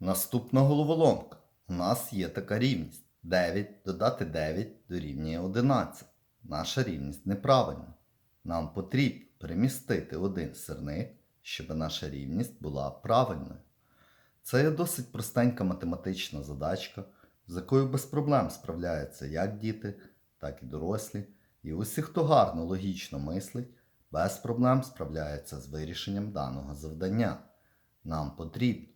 Наступна головоломка. У нас є така рівність. 9 додати 9 дорівнює 11. Наша рівність неправильна. Нам потрібно перемістити один сирник, щоб наша рівність була правильною. Це є досить простенька математична задачка, з якою без проблем справляються як діти, так і дорослі. І усі, хто гарно логічно мислить, без проблем справляється з вирішенням даного завдання. Нам потрібно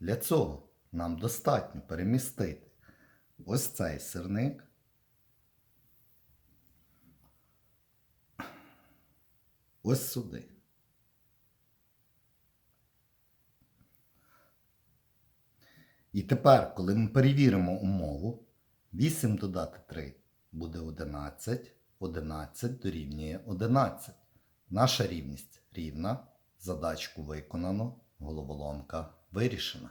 Для цього нам достатньо перемістити ось цей сирник. Ось сюди. І тепер, коли ми перевіримо умову, 8 додати 3 буде 11, 11 дорівнює 11. Наша рівність рівна, задачку виконано, головоломка вирішена.